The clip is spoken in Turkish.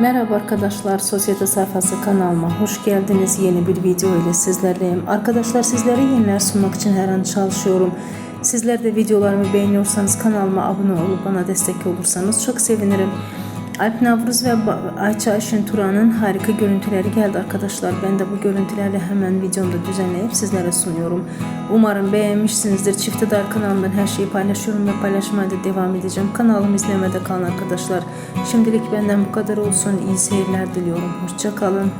Merhaba arkadaşlar, Sosyete Sayfası kanalıma hoş geldiniz. Yeni bir video ile sizlerleyim. Arkadaşlar sizlere yeniler sunmak için her an çalışıyorum. Sizler de videolarımı beğeniyorsanız kanalıma abone olup bana destek olursanız çok sevinirim. Alp Navruz ve Ayça Ayşin Turan'ın harika görüntüleri geldi arkadaşlar. Ben de bu görüntüleri hemen videomda düzenleyip sizlere sunuyorum. Umarım beğenmişsinizdir. Çifte Dar kanalımdan her şeyi paylaşıyorum ve paylaşmaya da devam edeceğim. Kanalımı izlemede kalın arkadaşlar. Şimdilik benden bu kadar olsun. İyi seyirler diliyorum. Hoşçakalın.